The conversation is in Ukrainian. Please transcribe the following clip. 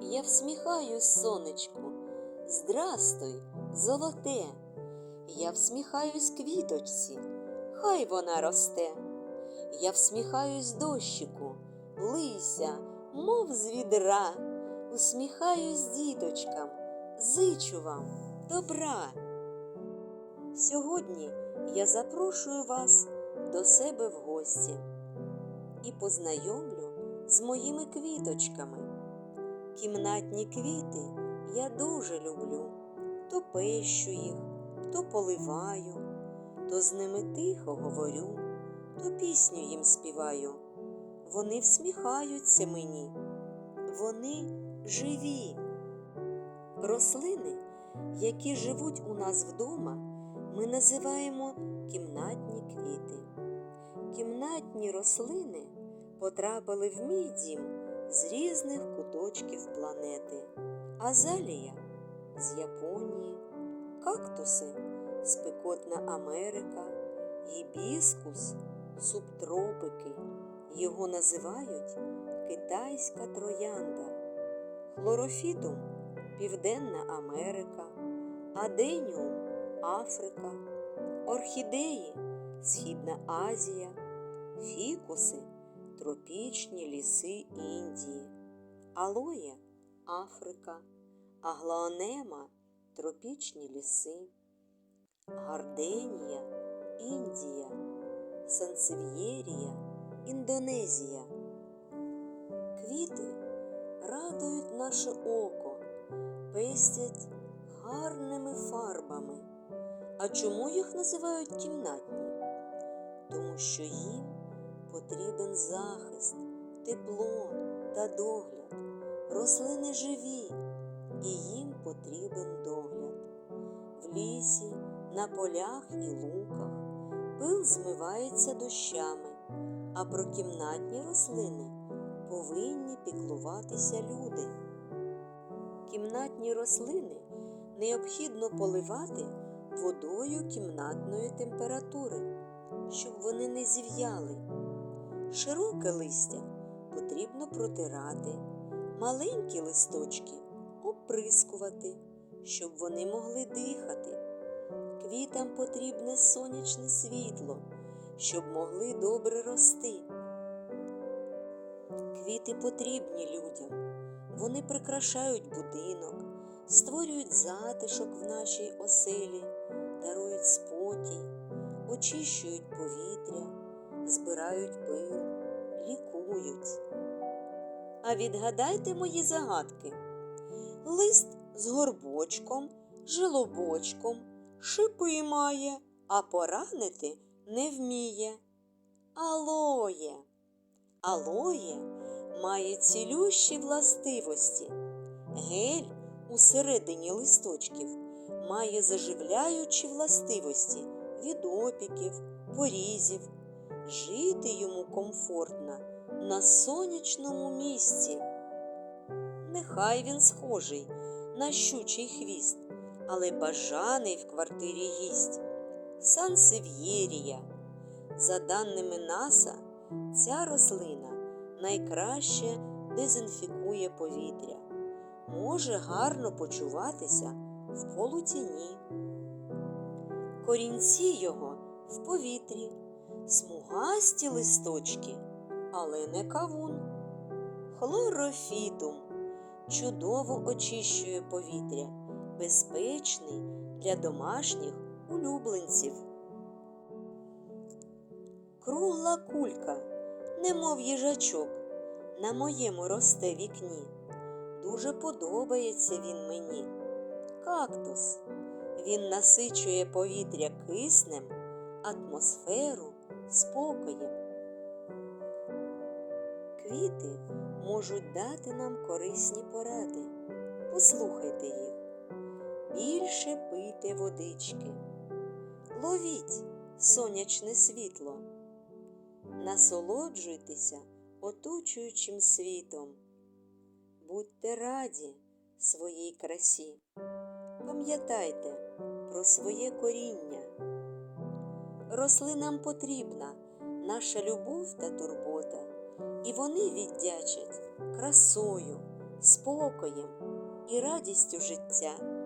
я всміхаюсь, сонечку, здрастуй, золоте, я всміхаюсь квіточці, хай вона росте. Я всміхаюсь дощику, лися, мов з відра, усміхаюсь діточкам, зичу вам добра. Сьогодні я запрошую вас до себе в гості і познайомлю з моїми квіточками. Кімнатні квіти я дуже люблю, то пещу їх, то поливаю, то з ними тихо говорю, то пісню їм співаю. Вони всміхаються мені, вони живі. Рослини, які живуть у нас вдома, ми називаємо кімнатні квіти. Кімнатні рослини потрапили в мій дім з різних куточків планети. Азалія з Японії, кактуси спекотна Америка, гібіскус субтропики. Його називають китайська троянда, хлорофітум Південна Америка, аденіум Африка, орхідеї Східна Азія, фікуси тропічні ліси Індії, алоє Африка, аглаонема тропічні ліси, гарденія Індія, сансев'єрія Індонезія. Квіти радують наше око, пестять гарними фарбами. А чому їх називають кімнатні? Тому що їм потрібен захист, тепло та догляд. Рослини живі, і їм потрібен догляд. В лісі, на полях і луках пил змивається дощами, а про кімнатні рослини повинні піклуватися люди. Кімнатні рослини необхідно поливати водою кімнатної температури, щоб вони не зів'яли. Широке листя потрібно протирати, маленькі листочки оприскувати, щоб вони могли дихати. Квітам потрібне сонячне світло, щоб могли добре рости. Квіти потрібні людям. Вони прикрашають будинок, створюють затишок в нашій оселі, дарують спокій, очищують повітря, збирають пил, лікують. А відгадайте мої загадки. Лист з горбочком, жилобочком, шипи має, а поранити не вміє. Алоє. Алоє має цілющі властивості. Гель усередині листочків має заживляючі властивості від опіків, порізів. Жити йому комфортно на сонячному місці. Нехай він схожий на щучий хвіст, але бажаний в квартирі гість. Сансев'єрія. За даними НАСА, ця рослина найкраще дезінфікує повітря, може гарно почуватися в полутіні. Корінці його в повітрі, смугасті листочки, але не кавун. Хлорофітум чудово очищує повітря, безпечний для домашніх улюбленців. Кругла кулька, немов їжачок, на моєму росте вікні. Дуже подобається він мені. Кактус. Він насичує повітря киснем, атмосферу спокоєм. Квіти можуть дати нам корисні поради. Послухайте їх. Більше пийте водички. Ловіть сонячне світло. Насолоджуйтеся оточуючим світом. Будьте раді своїй красі. Пам'ятайте про своє коріння. Рослинам потрібна наша любов та турбота, і вони віддячать красою, спокоєм і радістю життя.